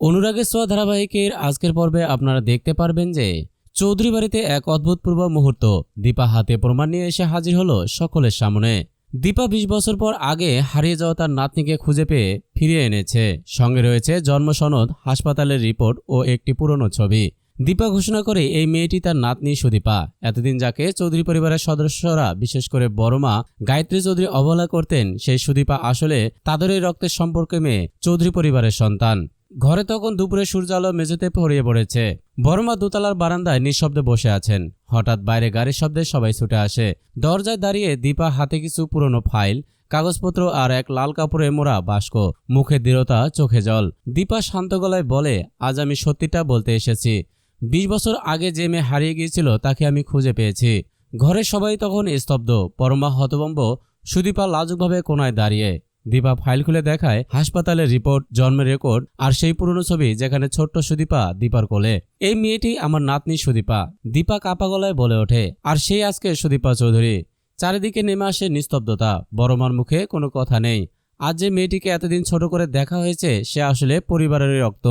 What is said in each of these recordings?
অনুরাগের সোয়া ধারাবাহিকের আজকের পর্বে আপনারা দেখতে পারবেন যে চৌধুরী বাড়িতে এক অদ্ভুতপূর্ব মুহূর্ত। দীপা হাতে প্রমাণ নিয়ে এসে হাজির হলো সকলের সামনে। দীপা বিশ বছর পর আগে হারিয়ে যাওয়া তার নাতনিকে খুঁজে পেয়ে ফিরিয়ে এনেছে। সঙ্গে রয়েছে জন্মসনদ, হাসপাতালের রিপোর্ট ও একটি পুরনো ছবি। দীপা ঘোষণা করে এই মেয়েটি তার নাতনি সুদীপা। এতদিন যাকে চৌধুরী পরিবারের সদস্যরা, বিশেষ করে বড় মা, গায়ত্রী চৌধুরী অবহেলা করতেন, সেই সুদীপা আসলে তাদেরই রক্তের সম্পর্কে মেয়ে চৌধুরী পরিবারের সন্তান। ঘরে তখন দুপুরে সূর্যালো মেঝেতে পড়িয়ে পড়েছে। বড়মা দোতলার বারান্দায় নিঃশব্দে বসে আছেন। হঠাৎ বাইরে গাড়ির শব্দে সবাই ছুটে আসে। দরজায় দাঁড়িয়ে দীপা হাতে কিছু পুরনো ফাইল, কাগজপত্র আর এক লাল কাপড়ে মোড়া বাস্ক, মুখে দৃঢ়তা, চোখে জল। দীপা শান্ত গলায় বলে, আজ আমি সত্যিটা বলতে এসেছি। বিশ বছর আগে যে মেয়ে হারিয়ে গিয়েছিল, তাকে আমি খুঁজে পেয়েছি। ঘরের সবাই তখন স্তব্ধ। পরমা হতবম্ব সুদীপা লাজুকভাবে কোনায় দাঁড়িয়ে দীপা ফাইল খুলে দেখায় হাসপাতালের রিপোর্ট, জন্মের রেকর্ড আর সেই পুরনো ছবি যেখানে ছোট্ট সুদীপা দীপার কোলে। এই মেয়েটি আমার নাতনি সুদীপা, দীপা কাপা গলায় বলে ওঠে, আর সেই আজকে সুদীপা চৌধুরী। চারিদিকে নেমে আসে নিস্তব্ধতা বড়মার মুখে কোনো কথা নেই। আজ যে মেয়েটিকে এতদিন ছোট করে দেখা হয়েছে, সে আসলে পরিবারের রক্ত।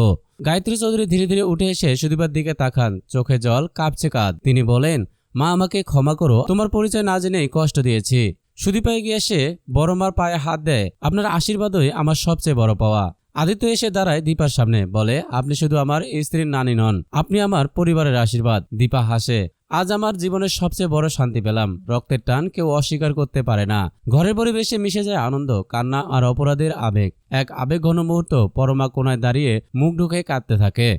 গায়ত্রী চৌধুরী ধীরে ধীরে উঠে এসে সুদীপার দিকে তাকান, চোখে জল, কাঁপছে কাঁধ। তিনি বলেন, মা, আমাকে ক্ষমা করো, তোমার পরিচয় না জেনেই কষ্ট দিয়েছি। সুদীপা এগিয়ে এসে বড় মার পায়ে হাত দেয়, আপনার আশীর্বাদই আমার সবচেয়ে বড় পাওয়া। আদিত্য এসে দাঁড়ায় দীপার সামনে, বলে, আপনি শুধু আমার স্ত্রীর নানি নন, আপনি আমার পরিবারের আশীর্বাদ। দীপা হাসে, আজ আমার জীবনের সবচেয়ে বড় শান্তি পেলাম। রক্তের টান কেউ অস্বীকার করতে পারে না। ঘরের পরিবেশে মিশে যায় আনন্দ, কান্না আর অপরাধের আবেগ। এক আবেগ ঘন মুহূর্ত পরমা কোনায় দাঁড়িয়ে মুখ ঢুকে কাঁদতে থাকে।